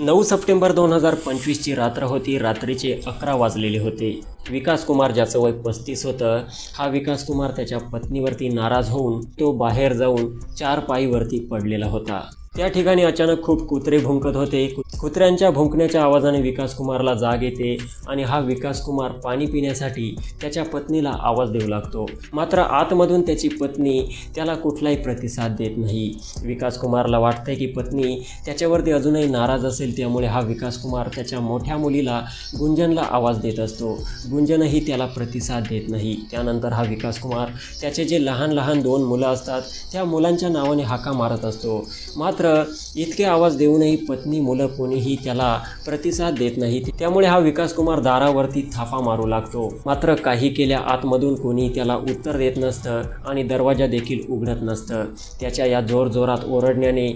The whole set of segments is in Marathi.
नऊ सप्टेंबर दोन हजार पंचवीसची रात्र होती. रात्रीचे अकरा वाजलेले होते. विकास कुमार ज्याचं वय पस्तीस होतं हा विकास कुमार त्याच्या पत्नीवरती नाराज होऊन तो बाहेर जाऊन चार पायीवरती पडलेला होता. त्या ठिकाणी अचानक खूप कुत्रे भुंकत होते. कुत्र्यांच्या भुंकण्याच्या आवाजाने विकास कुमारला जाग येते आणि हा विकास कुमार पाणी पिण्यासाठी त्याच्या पत्नीला आवाज देऊ लागतो. मात्र आतमधून त्याची पत्नी त्याला कुठलाही प्रतिसाद देत नाही. विकास कुमारला वाटतंय की पत्नी त्याच्यावरती अजूनही नाराज असेल त्यामुळे हा विकास कुमार त्याच्या मोठ्या मुलीला गुंजनला आवाज देत असतो. गुंजनही त्याला प्रतिसाद देत नाही. त्यानंतर हा विकास कुमार त्याचे जे लहान लहान दोन मुलं असतात त्या मुलांच्या नावाने हाका मारत असतो. मात्र इतके आवाज देऊनही पत्नी मुलं कोणीही त्याला प्रतिसाद देत नाही त्यामुळे हा विकास कुमार दारावरती थापा मारू लागतो. मात्र काही केल्या आतमधून कोणी त्याला उत्तर देत नसतं आणि दरवाजा देखील उघडत नसतं. त्याच्या या जोरजोरात ओरडण्याने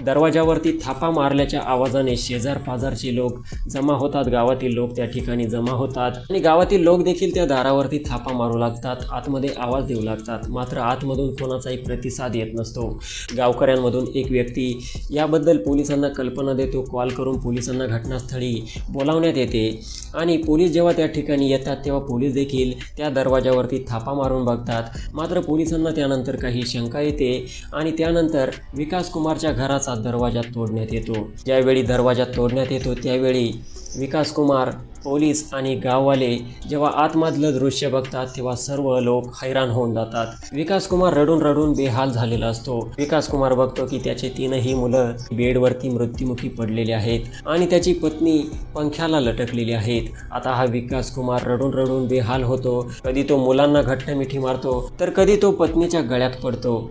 दरवाजावरती थापा मारल्याच्या आवाजाने शेजार पाजारचे लोक जमा होतात. गावातील लोक त्या ठिकाणी जमा होतात. आणि गावातील लोक देखील त्या दारावरती थापा मारू लागतात. आतमध्ये आवाज देऊ लागतात. मात्र आतमधून कोणाचाही प्रतिसाद येत नसतो. गावकऱ्यांमधून एक व्यक्ती याबद्दल पोलिसांना कल्पना देतो. कॉल करून पोलिसांना घटनास्थळी बोलावण्यात येते. आणि पोलीस जेव्हा त्या ठिकाणी येतात तेव्हा पोलीस देखील त्या दरवाजावरती थापा मारून बघतात. मात्र पोलिसांना त्यानंतर काही शंका येते. आणि त्यानंतर विकास कुमारच्या घराचा दरवाजा तोडण्यात येतो. ज्यावेळी दरवाजा तोडण्यात येतो त्यावेळी विकास कुमार पोलीस आणि गाववाले जेव्हा आतमधलं दृश्य बघतात तेव्हा सर्व लोक हैराण होऊन जातात. विकास कुमार रडून रडून बेहाल झालेला असतो. विकास कुमार बघतो की त्याचे तीनही मुलं बेडवरती मृत्युमुखी पडलेले आहेत आणि त्याची पत्नी पंख्याला लटकलेली आहेत. आता हा विकास कुमार रडून रडून बेहाल होतो. कधी तो मुलांना घट्ट मिठी मारतो तर कधी तो पत्नीच्या गळ्यात पडतो.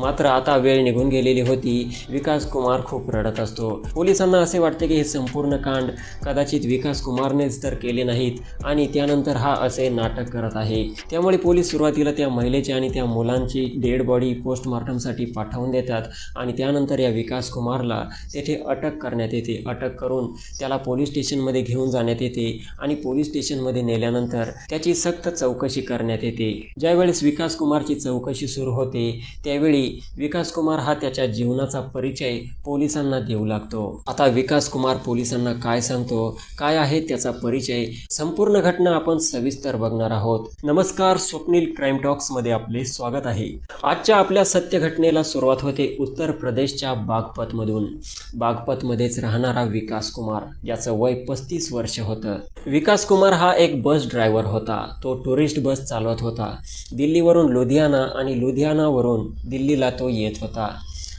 मात्र आता वेळ निघून गेलेली होती. विकास कुमार खूप रडत असतो. पोलिसांना असे वाटते की हे संपूर्ण कांड कदाचित विकास कुमारनेच तर केले नाहीत आणि त्यानंतर हा असे नाटक करत आहे. त्यामुळे पोलीस सुरुवातीला त्या महिलेची आणि त्या मुलांची डेड बॉडी पोस्टमॉर्टमसाठी पाठवून देतात आणि त्यानंतर या विकास कुमारला तेथे अटक करण्यात येते. अटक करून त्याला पोलीस स्टेशनमध्ये घेऊन जाण्यात येते आणि पोलीस स्टेशनमध्ये नेल्यानंतर त्याची सक्त चौकशी करण्यात येते. ज्यावेळेस विकास कुमारची चौकशी सुरू होते त्यावेळी विकास कुमार हा त्याच्या जीवनाचा परिचय पोलिसांना देऊ लागतो. आता विकास कुमार पोलिसांना काय सांगतो काय आहे त्याचा परिचय संपूर्ण घटना आपण सविस्तर बघणार आहोत. नमस्कार स्वप्नील क्राईम टॉक्समध्ये आपले स्वागत आहे. आजच्या आपल्या सत्य घटनेला सुरुवात होते उत्तर प्रदेशच्या बागपत मधून बागपत मध्येच राहणारा विकास कुमार ज्याचं वय पस्तीस वर्ष होतं. विकास कुमार हा एक बस ड्रायव्हर होता. तो टुरिस्ट बस चालवत होता. दिल्लीवरून लुधियाना आणि लुधियानावरून दिल्ली दिल्लीला तो येत होता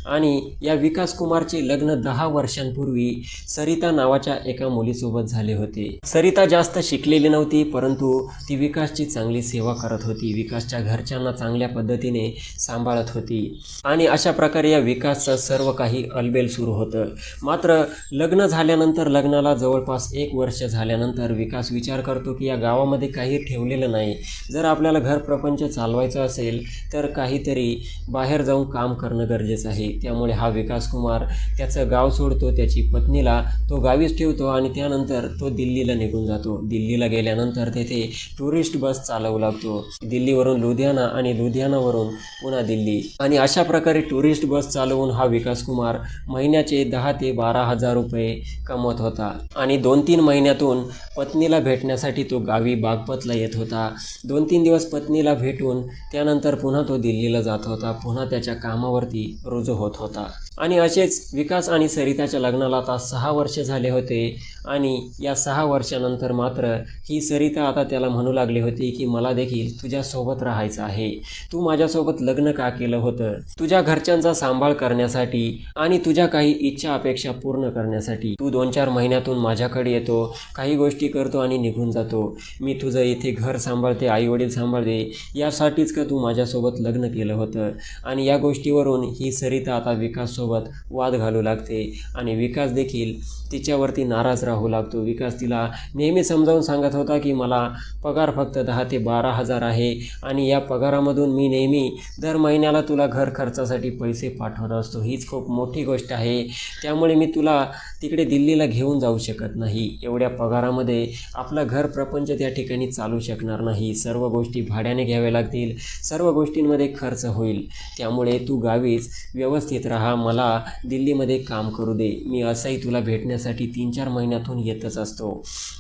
आणि या विकास कुमारचे लग्न दहा वर्षांपूर्वी सरिता नावाच्या एका मुलीसोबत झाले होते. सरिता जास्त शिकलेली नव्हती परंतु ती विकासची चांगली सेवा करत होती. विकासच्या घरच्यांना चांगल्या पद्धतीने सांभाळत होती. आणि अशा प्रकारे या विकासचं सर्व काही अलबेल सुरू होतं. मात्र लग्न झाल्यानंतर लग्नाला जवळपास एक वर्ष झाल्यानंतर विकास विचार करतो की या गावामध्ये काही ठेवलेलं नाही. जर आपल्याला घर प्रपंच चालवायचं असेल तर काहीतरी बाहेर जाऊन काम करणं गरजेचं आहे. त्यामुळे हा विकास कुमार त्याचं गाव सोडतो त्याची पत्नीला तो गावीच ठेवतो आणि त्यानंतर तो दिल्लीला निघून जातो. दिल्लीला गेल्यानंतर तेथे टुरिस्ट बस चालवू लागतो. दिल्लीवरून लुधियाना आणि लुधियानावरून पुन्हा दिल्ली. आणि अशा प्रकारे टुरिस्ट बस चालवून हा विकास कुमार महिन्याचे दहा ते बारा हजार रुपये कमवत होता. आणि दोन तीन महिन्यातून पत्नीला भेटण्यासाठी तो गावी बागपतला येत होता. दोन तीन दिवस पत्नीला भेटून त्यानंतर पुन्हा तो दिल्लीला जात होता. पुन्हा त्याच्या कामावरती रुजू होत होता. आणि असेच विकास आणि सरिताच्या लग्नाला आता सहा वर्ष झाले होते. आणि या सहा वर्षानंतर मात्र ही सरिता आता त्याला म्हणू लागली होती की मला देखील तुझ्यासोबत राहायचं आहे. तू माझ्यासोबत लग्न का केलं होतं? तुझ्या घरच्यांचा सांभाळ करण्यासाठी आणि तुझ्या काही इच्छा अपेक्षा पूर्ण करण्यासाठी तू दोन चार महिन्यातून माझ्याकडे येतो काही गोष्टी करतो आणि निघून जातो. मी तुझं इथे घर सांभाळते आई वडील सांभाळते यासाठीच का तू माझ्यासोबत लग्न केलं होतं? आणि या गोष्टीवरून ही सरिता आता विकाससोबत वाद घालू लागते आणि विकास देखील तिच्यावरती नाराज राहू लागतो. विकास तिला नेहमी समजावून सांगत होता की मला पगार फक्त दहा ते बारा हजार आहे आणि या पगारामधून मी नेहमी दर महिन्याला तुला घर खर्चासाठी पैसे पाठवत असतो. हीच खूप मोठी गोष्ट आहे. त्यामुळे मी तुला तिकडे दिल्लीला घेऊन जाऊ शकत नाही. एवढ्या पगारामध्ये आपलं घर प्रपंच त्या ठिकाणी चालू शकणार नाही. सर्व गोष्टी भाड्याने घ्याव्या लागतील. सर्व गोष्टींमध्ये खर्च होईल. त्यामुळे तू गावीच व्यवस्थित राहा. मला दिल्लीमध्ये काम करू दे. मी असंही तुला भेटण्यासाठी तीन चार महिन्यातून येतच असतो.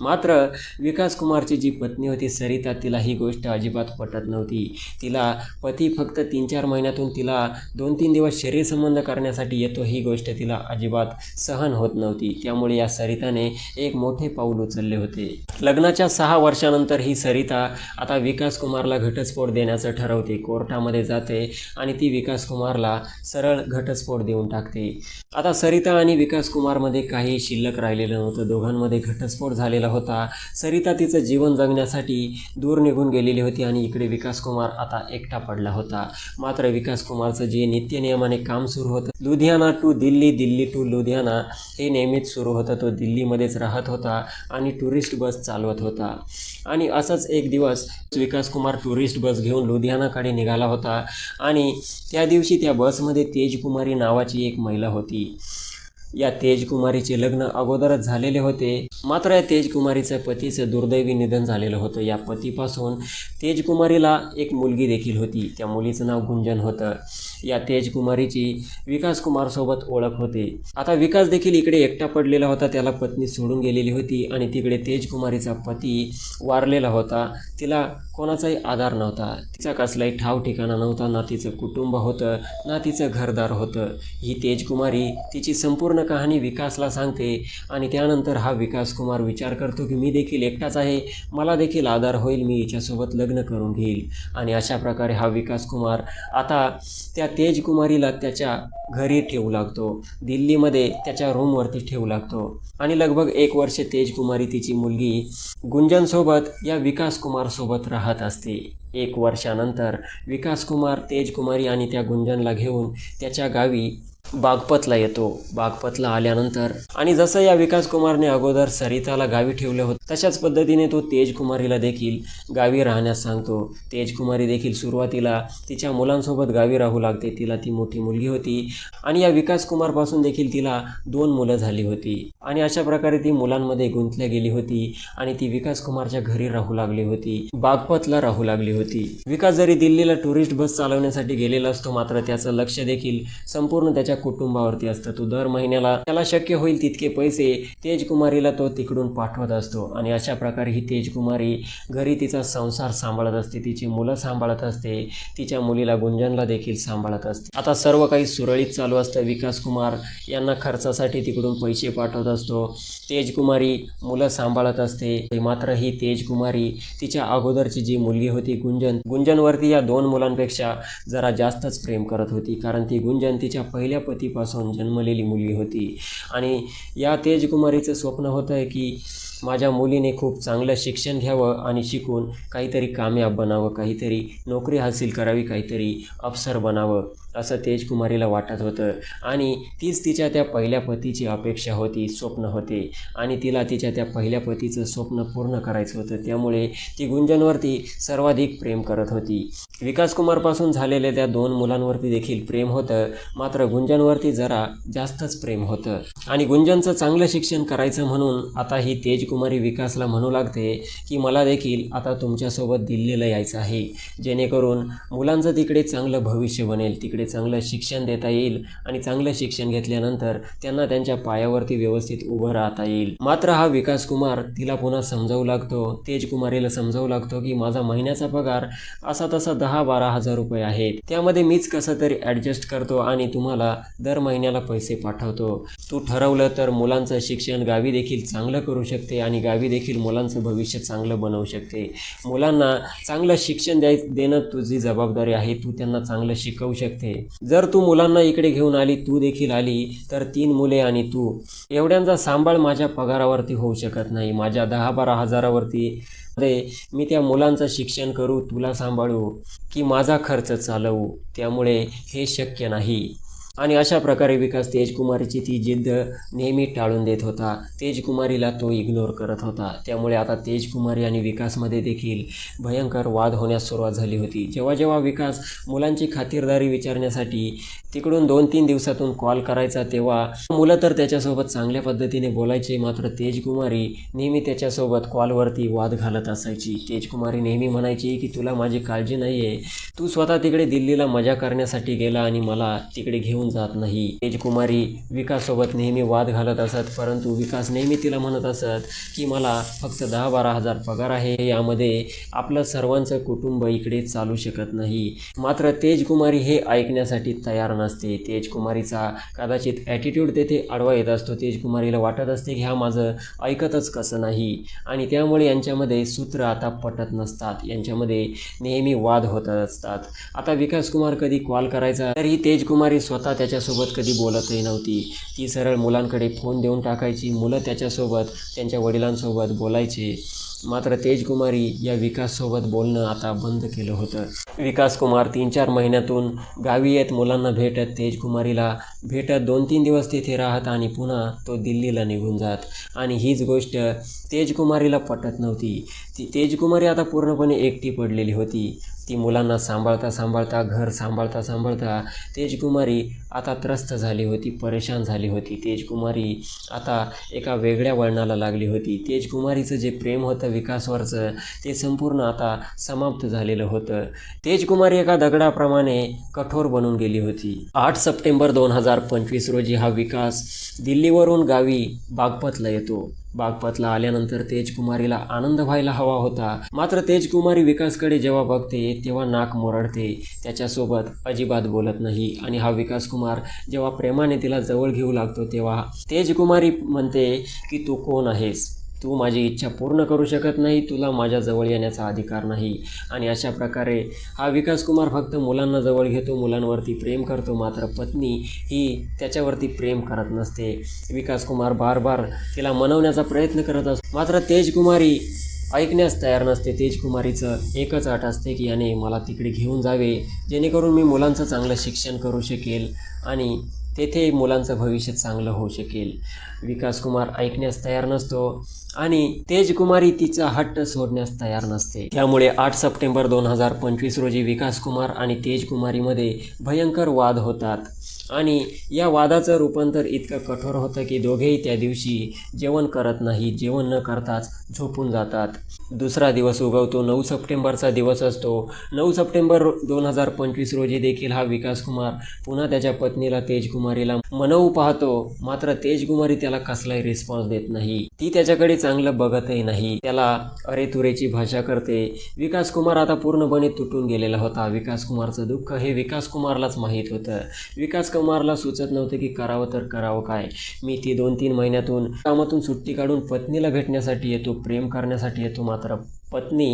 मात्र विकास कुमारची जी पत्नी होती सरिता तिला ही गोष्ट अजिबात पटत नव्हती. तिला पती फक्त तीन चार महिन्यातून तिला दोन तीन दिवस शरीर संबंध करण्यासाठी येतो ही गोष्ट तिला अजिबात सहन होत नव्हती. नव्हती त्यामुळे या सरिताने एक मोठे पाऊल उचलले होते. लग्नाच्या सहा वर्षानंतर ही सरिता आता विकास कुमारला घटस्फोट देण्याचं ठरवते. कोर्टामध्ये जाते आणि ती विकास कुमारला सरळ घटस्फोट देऊन टाकते. आता सरिता आणि विकास कुमारमध्ये काही शिल्लक राहिलेलं नव्हतं. दोघांमध्ये घटस्फोट झालेला होता. सरिता तिचं जीवन जगण्यासाठी दूर निघून गेलेली होती आणि इकडे विकास कुमार आता एकटा पडला होता. मात्र विकास कुमारचं जे नित्यनियमाने काम सुरू होतं लुधियाना टू दिल्ली दिल्ली टू लुधियाना हे नेहमीच सुरू होतं तो दिल्लीमध्येच राहत होता आणि टुरिस्ट बस चालवत होता. आणि असंच एक दिवस विकास कुमार टुरिस्ट बस घेऊन लुधियानाकडे निघाला होता आणि त्या दिवशी त्या बसमध्ये तेजकुमारी नावाची एक महिला होती. या तेजकुमारीचे लग्न अगोदरच झालेले होते. मात्र या तेजकुमारीचं पतीचं दुर्दैवी निधन झालेलं होतं. या पतीपासून तेजकुमारीला एक मुलगी देखील होती. त्या मुलीचं नाव गुंजन होतं. या तेजकुमारीची विकास कुमारसोबत ओळख होते. आता विकास देखील इकडे एकटा पडलेला होता त्याला पत्नी सोडून गेलेली होती आणि तिकडे तेजकुमारीचा पती वारलेला होता. तिला कोणाचाही आधार नव्हता. तिचा कसलाही ठाव ठिकाणा नव्हता. ना तिचं कुटुंब होतं ना तिचं घरदार होतं. ही तेजकुमारी तिची संपूर्ण कहाणी विकासला सांगते आणि त्यानंतर हा विकास कुमार विचार करतो की मी देखील एकटाच आहे. मला देखील आधार होईल. मी हिच्यासोबत लग्न करून घेईल. आणि अशा प्रकारे हा विकास कुमार आता त्या तेजकुमारीला त्याच्या घरी ठेवू लागतो. दिल्लीमध्ये त्याच्या रूमवरती ठेवू लागतो. आणि लगभग एक वर्ष तेजकुमारी तिची मुलगी गुंजनसोबत या विकास कुमारसोबत राहत असते. एक वर्षानंतर विकास कुमार तेजकुमारी आणि त्या गुंजनला घेऊन त्याच्या गावी बागपतला येतो. बागपतला आल्यानंतर आणि जसं या विकास कुमारने अगोदर सरिताला गावी ठेवलं होतं तशाच पद्धतीने तो तेजकुमारीला देखील गावी राहण्यास सांगतो. तेजकुमारी देखील सुरुवातीला तिच्या मुलांसोबत गावी राहू लागते. तिला ती मोठी मुलगी होती आणि या विकास कुमारपासून देखील तिला दोन मुलं झाली होती. आणि अशा प्रकारे ती मुलांमध्ये गुंतल्या गेली होती आणि ती विकास कुमारच्या घरी राहू लागली होती. बागपतला राहू लागली होती. विकास जरी दिल्लीला टुरिस्ट बस चालवण्यासाठी गेलेला असतो मात्र त्याचं लक्ष देखील संपूर्ण त्याच्या कुटुंबावरती असतं. तो दर महिन्याला त्याला शक्य होईल तितके पैसे तेजकुमारीला तो तिकडून पाठवत असतो. आणि अशा प्रकारे ही तेजकुमारी घरी तिचा संसार सांभाळत असते. तिची मुलं सांभाळत असते. तिच्या मुलीला गुंजनला देखील सांभाळत असते. आता सर्व काही सुरळीत चालू असतं. विकास कुमार यांना खर्चासाठी तिकडून पैसे पाठवत असतो. तेजकुमारी मुलं सांभाळत असते. मात्र ही तेजकुमारी तिच्या अगोदरची जी मुलगी होती गुंजन गुंजनवरती या दोन मुलांपेक्षा जरा जास्तच प्रेम करत होती. कारण ती गुंजन तिच्या पहिल्या पतीपासून जन्मलेली मुलगी होती. आणि या तेजकुमारीचं स्वप्न होतं की माझ्या मुलीने खूप चांगलं शिक्षण घ्यावं आणि शिकून काहीतरी कामयाब बनावं काहीतरी नोकरी हासिल करावी काहीतरी अफसर बनावं. असं तेजकुमारीला वाटत होतं. आणि तीच तिच्या त्या पहिल्या पतीची अपेक्षा होती स्वप्न होते. आणि तिला तिच्या त्या पहिल्या पतीचं स्वप्न पूर्ण करायचं होतं. त्यामुळे ती गुंजनवरती सर्वाधिक प्रेम करत होती. विकास कुमारपासून झालेल्या त्या दोन मुलांवरती देखील प्रेम होतं. मात्र गुंजनवरती जरा जास्तच प्रेम होतं. आणि गुंजनचं चांगलं शिक्षण करायचं म्हणून आता ही तेजकुमारी विकासला म्हणू लागते की मला देखील आता तुमच्यासोबत दिल्लीला यायचं आहे. जेणेकरून मुलांचं तिकडे चांगलं भविष्य बनेल तिकडे चांगलं शिक्षण देता येईल आणि चांगलं शिक्षण घेतल्यानंतर त्यांना त्यांच्या पायावरती व्यवस्थित उभं राहता येईल. मात्र हा विकास कुमार तिला पुन्हा समजावू लागतो. तेजकुमारीला समजावू लागतो की माझा महिन्याचा पगार असा तसा दहा बारा हजार रुपये आहेत. त्यामध्ये मीच कसं तरी ॲडजस्ट करतो आणि तुम्हाला दर महिन्याला पैसे पाठवतो. तू ठरवलं तर मुलांचं शिक्षण गावी देखील चांगलं करू शकते आणि गावी देखील मुलांचं भविष्य चांगलं बनवू शकते. मुलांना चांगलं शिक्षण द्याय देणं तुझी जबाबदारी आहे. तू त्यांना चांगलं शिकवू शकते. जर तू मुलांना इकडे घेऊन आली तू देखील आली तर तीन मुले आणि तू. एवढ्यांचा सांभाळ माझ्या पगारावरती होऊ शकत नाही. माझ्या दहा बारा हजारावरती मध्ये मी त्या मुलांचं शिक्षण करू तुला सांभाळू की माझा खर्च चालवू. त्यामुळे हे शक्य नाही. आणि अशा प्रकारे विकास तेजकुमारीची ती जिद्द नेहमी टाळून देत होता. तेजकुमारीला तो इग्नोर करत होता. त्यामुळे आता तेजकुमारी आणि विकासमध्ये देखील भयंकर वाद होण्यास सुरुवात झाली होती. जेव्हा जेव्हा विकास मुलांची खातिरदारी विचारण्यासाठी तिकडून दोन तीन दिवसातून कॉल करायचा तेव्हा मुलं तर त्याच्यासोबत चांगल्या पद्धतीने बोलायचे मात्र तेजकुमारी नेहमी त्याच्यासोबत कॉलवरती वाद घालत असायची. तेजकुमारी नेहमी म्हणायची की तुला माझी काळजी नाही आहे तू स्वतः तिकडे दिल्लीला मजा करण्यासाठी गेला आणि मला तिकडे घेऊन जात नाही. तेजकुमारी विकाससोबत नेहमी वाद घालत असत परंतु विकास नेहमी तिला म्हणत असत की मला फक्त दहा बारा हजार पगार आहे. यामध्ये आपलं सर्वांचं कुटुंब इकडे चालू शकत नाही. मात्र तेजकुमारी हे ऐकण्यासाठी तयार नसते तेजकुमारीचा कदाचित ॲटिट्यूड तेथे आडवा येत असतो. तेजकुमारीला वाटत असते की हा माझं ऐकतच कसं नाही. आणि त्यामुळे यांच्यामध्ये सूत्र आता पटत नसतात. यांच्यामध्ये नेहमी वाद होत असतात. आता विकास कुमार कधी कॉल करायचा तरी तेजकुमारी स्वतः त्याच्यासोबत कधी बोलतही नव्हती. ती सरळ मुलांकडे फोन देऊन टाकायची. मुलं त्याच्यासोबत त्यांच्या वडिलांसोबत बोलायचे. मात्र तेजकुमारी या विकाससोबत बोलणं आता बंद केलं होतं. विकास कुमार तीन चार महिन्यातून गावी येत मुलांना भेटत तेजकुमारीला भेटत दोन तीन दिवस तिथे राहत आणि पुन्हा तो दिल्लीला निघून जात. आणि हीच गोष्ट तेजकुमारीला पटत नव्हती. ती तेजकुमारी आता पूर्णपणे एकटी पडलेली होती. ती मुलांना सांभाळता सांभाळता घर सांभाळता सांभाळता तेजकुमारी आता त्रस्त झाली होती परेशान झाली होती. तेजकुमारी आता एका वेगळ्या वळणाला लागली होती. तेजकुमारीचं जे प्रेम होतं विकासवरचं ते संपूर्ण आता समाप्त झालेलं होतं. तेजकुमारी एका दगडाप्रमाणे कठोर बनून गेली होती. आठ सप्टेंबर दोन हजार पंचवीस रोजी हा विकास दिल्लीवरून गावी बागपतला येतो. बागपतला आल्यानंतर तेजकुमारीला आनंद व्हायला हवा होता. मात्र तेजकुमारी विकासकडे जेव्हा बघते तेव्हा नाक मोरडते. त्याच्यासोबत अजिबात बोलत नाही आणि हा विकास कुमार जेव्हा प्रेमाने तिला जवळ घेऊ लागतो तेव्हा तेजकुमारी म्हणते की तू कोण आहेस? तू माझी इच्छा पूर्ण करू शकत नाही तुला माझ्याजवळ येण्याचा अधिकार नाही. आणि अशा प्रकारे हा विकास कुमार फक्त मुलांना जवळ घेतो मुलांवरती प्रेम करतो मात्र पत्नी ही त्याच्यावरती प्रेम करत नसते. विकास कुमार बार बार तिला मनवण्याचा प्रयत्न करत असतो. मात्र तेजकुमारी ऐकण्यास तयार नसते. तेजकुमारीचं एकच अट असते की याने मला तिकडे घेऊन जावे. जेणेकरून मी मुलांचं चांगलं शिक्षण करू शकेल आणि तेथे मुलांचं भविष्य चांगलं होऊ शकेल. विकास कुमार ऐकण्यास तयार नसतो आणि तेजकुमारी तिचा हट्ट सोडण्यास तयार नसते. त्यामुळे आठ सप्टेंबर दोन हजार पंचवीस रोजी विकास कुमार आणि तेजकुमारीमध्ये भयंकर वाद होतात. आणि या वादाचं रूपांतर इतकं कठोर होतं की दोघेही त्या दिवशी जेवण करत नाही जेवण न करताच झोपून जातात. दुसरा दिवस उगवतो नऊ सप्टेंबरचा दिवस असतो. नऊ सप्टेंबर दोन हजार पंचवीस रोजी देखील हा विकास कुमार पुन्हा त्याच्या पत्नीला तेजकुमारीला मनवू पाहतो. मात्र तेजकुमारी त्याला कसलाही रिस्पॉन्स देत नाही. ती त्याच्याकडे चांगलं बघतही नाही. त्याला अरे तुरेची भाषा करते. विकास कुमार आता पूर्णपणे तुटून गेलेला होता. विकास कुमारचं दुःख हे विकास कुमारलाच माहीत होतं. विकास कुमारला सुचत नव्हतं की करावं तर करावं काय. मी ती दोन तीन महिन्यातून कामातून सुट्टी काढून पत्नीला भेटण्यासाठी येतो प्रेम करण्यासाठी येतो मात्र पत्नी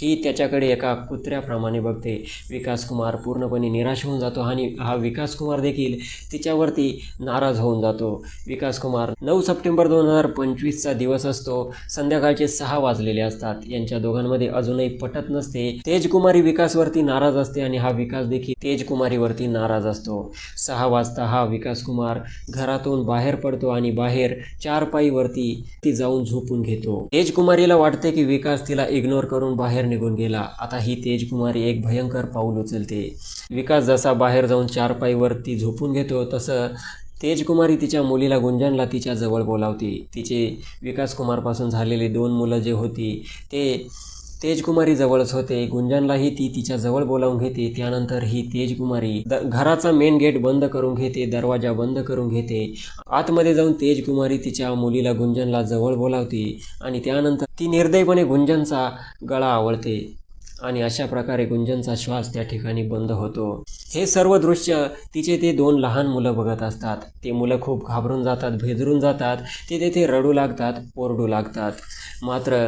ही त्याच्याकडे एका कुत्र्याप्रमाणे बघते. विकास कुमार पूर्णपणे निराश होऊन जातो आणि हा विकास कुमार देखील तिच्यावरती नाराज होऊन जातो. विकास कुमार नऊ सप्टेंबर दोन हजार पंचवीसचा दिवस असतो. संध्याकाळचे सहा वाजलेले असतात. यांच्या दोघांमध्ये अजूनही पटत नसते. तेजकुमारी विकासवरती नाराज असते आणि हा विकास देखील तेजकुमारीवरती नाराज असतो. सहा वाजता हा विकास कुमार घरातून बाहेर पडतो आणि बाहेर चारपाईवरती ती जाऊन झोपून घेतो. तेजकुमारीला वाटते की विकास तिला इग्नोर करून बाहेर निघून गेला. आता ही तेजकुमारी एक भयंकर पाऊल उचलते. विकास जसा बाहेर जाऊन चार ती झोपून घेतो तसं तेजकुमारी तिच्या मुलीला गुंजनला तिच्या जवळ बोलावते. तिचे विकास कुमारपासून झालेली दोन मुलं जे होती ते तेजकुमारी जवळच होते. गुंजनलाही ती तिच्या जवळ बोलावून घेते. त्यानंतर ही तेजकुमारी द घराचा मेन गेट बंद करून घेते दरवाजा बंद करून घेते. आतमध्ये जाऊन तेजकुमारी तिच्या मुलीला गुंजनला जवळ बोलावते आणि त्यानंतर ती निर्दयपणे गुंजनचा गळा आवळते आणि अशा प्रकारे गुंजनचा श्वास त्या ठिकाणी बंद होतो. हे सर्व दृश्य तिचे ते दोन लहान मुलं बघत असतात. ते मुलं खूप घाबरून जातात भेदरून जातात. ते तेथे रडू लागतात ओरडू लागतात. मात्र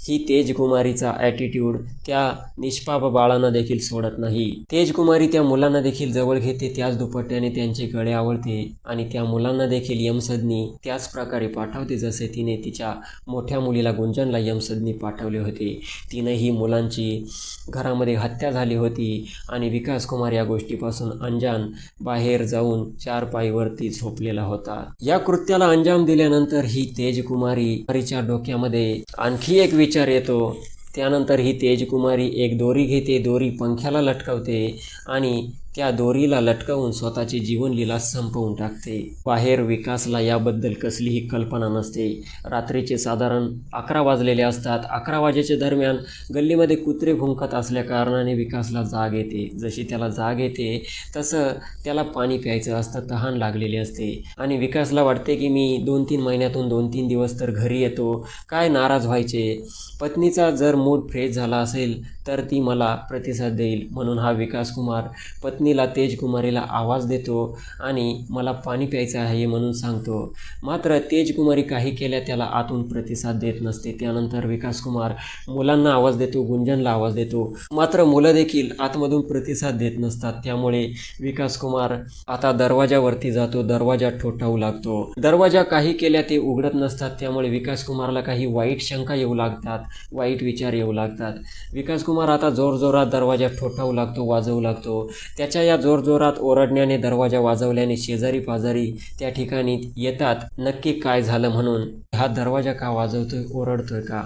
ही तेजकुमारीचा ॲटिट्यूड त्या निष्पाप बाळांना देखील सोडत नाही. तेजकुमारी त्या मुलांना देखील जवळ घेते त्याच दुपट्ट्याने त्यांचे गळे आवळते आणि त्या मुलांना देखील यमसदनी त्याच प्रकारे पाठवते जसे तिने तिच्या मोठ्या मुलीला गुंजनला यमसदनी पाठवले होते. तिनेही मुलांची घरामध्ये हत्या झाली होती आणि विकास कुमार या गोष्टीपासून अंजान बाहेर जाऊन चार पायीवरती झोपलेला होता. या कृत्याला अंजाम दिल्यानंतर ही तेजकुमारी हरीच्या डोक्यामध्ये आणखी एक विचार येतो. त्यानंतर ही तेजकुमारी एक दोरी घेते दोरी पंख्याला लटकवते आणि त्या दोरीला लटकवून स्वतःची जीवनलीला संपवून टाकते. बाहेर विकासला याबद्दल कसलीही कल्पना नसते. रात्रीचे साधारण अकरा वाजलेले असतात. अकरा वाजेच्या दरम्यान गल्लीमध्ये कुत्रे भुंकत असल्या कारणाने विकासला जाग येते. जशी त्याला जाग येते तसं त्याला पाणी प्यायचं असतं तहान लागलेली असते. आणि विकासला वाटते की मी दोन तीन महिन्यातून दोन तीन दिवस तर घरी येतो. काय नाराज व्हायचे? पत्नीचा जर मूड फ्रेश झाला असेल तर ती मला प्रतिसाद देईल म्हणून हा विकास कुमार पत्नी पत्नीला तेजकुमारीला आवाज देतो आणि मला पाणी प्यायचं आहे म्हणून सांगतो. मात्र तेजकुमारी काही केल्या त्याला आतून प्रतिसाद देत नसते. त्यानंतर विकास कुमार मुलांना आवाज देतो गुंजनला आवाज देतो. मात्र मुलं देखील आतमधून प्रतिसाद देत नसतात. त्यामुळे विकास कुमार आता दरवाजावरती जातो दरवाजा ठोठावू लागतो. दरवाजा काही केल्या ते उघडत नसतात. त्यामुळे विकास कुमारला काही वाईट शंका येऊ लागतात वाईट विचार येऊ लागतात. विकास कुमार आता जोरजोरात दरवाजा ठोठावू लागतो वाजवू लागतो. त्याच्या या जोरजोरात ओरडण्याने दरवाजा वाजवल्याने शेजारी पाजारी त्या ठिकाणी येतात. नक्की काय झालं म्हणून? हा दरवाजा का वाजवतोय? ओरडतोय का?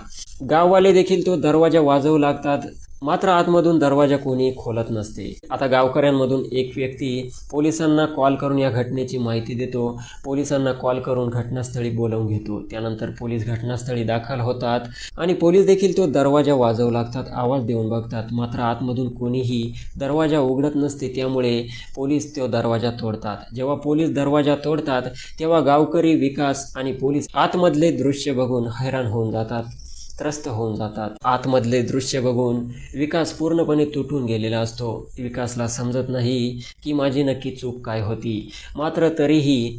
गाववाले देखील तो दरवाजा वाजवू लागतात. मात्र आतमधून दरवाजा कोणी खोलत नसते. आता गावकऱ्यांमधून एक व्यक्ती पोलिसांना कॉल करून या घटनेची माहिती देतो. पोलिसांना कॉल करून घटनास्थळी बोलावून घेतो. त्यानंतर पोलीस घटनास्थळी दाखल होतात आणि पोलीस देखील तो दरवाजा वाजवू लागतात आवाज देऊन बघतात. मात्र आतमधून कोणीही दरवाजा उघडत नसते त्यामुळे पोलीस तो दरवाजा तोडतात. जेव्हा पोलीस दरवाजा तोडतात तेव्हा गावकरी विकास आणि पोलीस आतमधले दृश्य बघून हैराण होऊन जातात. त्रस्त होऊन जातात. आतमधले दृश्य बघून विकास पूर्णपणे तुटून गेलेला असतो. विकासला समजत नाही की माझी नक्की चूक काय होती. मात्र तरीही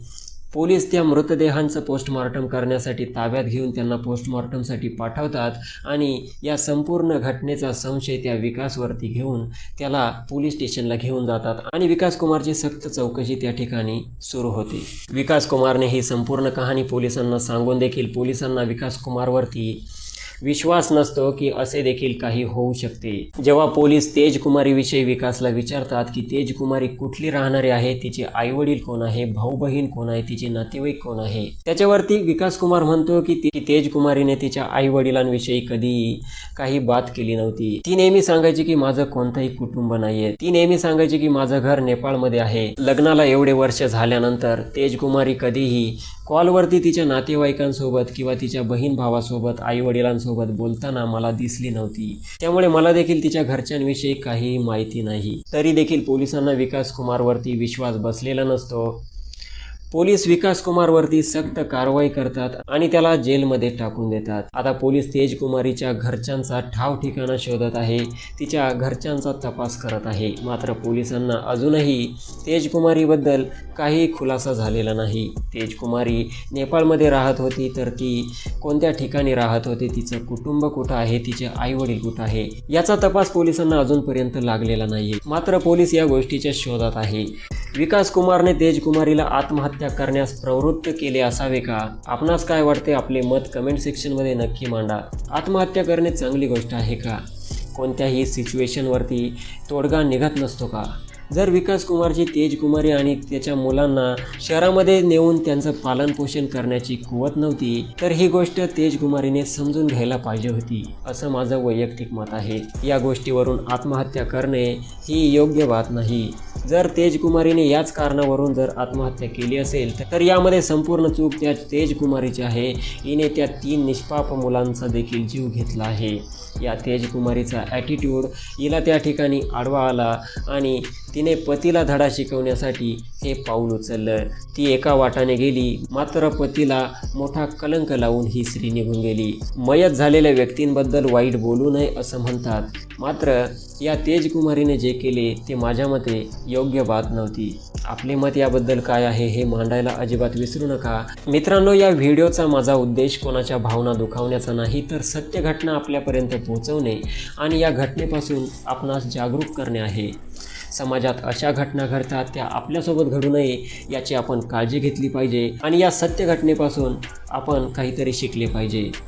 पोलीस त्या मृतदेहांचं पोस्टमॉर्टम करण्यासाठी ताब्यात घेऊन त्यांना पोस्टमॉर्टमसाठी पाठवतात आणि या संपूर्ण घटनेचा संशय त्या विकासवरती घेऊन त्याला पोलीस स्टेशनला घेऊन जातात आणि विकास कुमारची सक्त चौकशी त्या ठिकाणी सुरू होते. विकास कुमारने ही संपूर्ण कहाणी पोलिसांना सांगून देखील पोलिसांना विकास कुमारवरती विश्वास नसतो की असे देखील काही होऊ शकते. जेव्हा पोलीस तेजकुमारीविषयी विकासला विचारतात की तेजकुमारी कुठली राहणारी आहे तिचे आईवडील कोण आहे भाऊ बहीण कोण आहे तिचे नातेवाईक कोण आहे? त्याच्यावरती विकास कुमार म्हणतो की ती तेजकुमारीने तिच्या आई वडिलांविषयी कधी काही बात केली नव्हती. ती नेहमी सांगायची की माझं कोणतंही कुटुंब नाहीये. ती नेहमी सांगायची की माझं घर नेपाळमध्ये आहे. लग्नाला एवढे वर्ष झाल्यानंतर तेजकुमारी कधीही कॉलवरती तिच्या नातेवाईकांसोबत किंवा तिच्या बहीण भावासोबत आई वडिलांसोबत बोलताना मला दिसली नव्हती. त्यामुळे मला देखील तिच्या घरच्यांविषयी काही माहिती नाही. तरी देखील पोलिसांना विकास कुमारवरती विश्वास बसलेला नसतो. पोलीस विकास कुमारवरती सक्त कारवाई करतात आणि त्याला जेलमध्ये टाकून देतात. आता पोलीस तेजकुमारीच्या घरच्यांचा ठाव ठिकाणा शोधत आहे. तिच्या घरच्यांचा तपास करत आहे. मात्र पोलिसांना अजूनही तेजकुमारीबद्दल काही खुलासा झालेला नाही. तेजकुमारी नेपाळमध्ये राहत होती तर ती कोणत्या ठिकाणी राहत होती तिचं कुटुंब कुठं आहे तिचे आईवडील कुठं आहे याचा तपास पोलिसांना अजूनपर्यंत लागलेला नाही मात्र पोलीस या गोष्टीच्या शोधात आहे. विकास कुमारने तेजकुमारीला आत्महत्या करण्यास प्रवृत्त केले असावे का? आपणास काय वाटते? आपले मत कमेंट सेक्शनमध्ये नक्की मांडा. आत्महत्या करणे चांगली गोष्ट आहे का? कोणत्याही सिच्युएशनवरती तोडगा निघत नसतो का? जर विकास कुमारची तेजकुमारी आणि त्याच्या मुलांना शहरामध्ये नेऊन त्यांचं पालनपोषण करण्याची कुवत नव्हती तर ही गोष्ट तेजकुमारीने समजून घ्यायला पाहिजे होती असं माझं वैयक्तिक मत आहे. या गोष्टीवरून आत्महत्या करणे ही योग्य बात नाही. जर तेजकुमारीने याच कारणावरून जर आत्महत्या केली असेल तर यामध्ये संपूर्ण चूक त्या तेजकुमारीची आहे. हिने त्या तीन निष्पाप मुलांचा देखील जीव घेतला आहे. या तेजकुमारीचा ॲटिट्यूड हिला त्या ठिकाणी आडवा आला आणि तिने पतीला धडा शिकवण्यासाठी हे पाऊल उचललं. ती एका वाटाने गेली मात्र पतीला मोठा कलंक लावून ही स्त्री निघून गेली. मयत झालेल्या व्यक्तींबद्दल वाईट बोलू नये असं म्हणतात मात्र या तेजकुमारीने जे केले ते माझ्या मते योग्य बात नव्हती. आपले मत याबद्दल काय आहे हे मांडायला अजिबात विसरू नका. मित्रांनो या व्हिडिओचा माझा उद्देश कोणाच्या भावना दुखावण्याचा नाही तर सत्य घटना आपल्यापर्यंत पोहोचवणे आणि या घटनेपासून आपणास जागरूक करणे आहे. समाजात अशा घटना घडतात त्या आपल्यासोबत घडू नये याची आपण काळजी घेतली पाहिजे आणि या सत्य घटनेपासून आपण काहीतरी शिकले पाहिजे.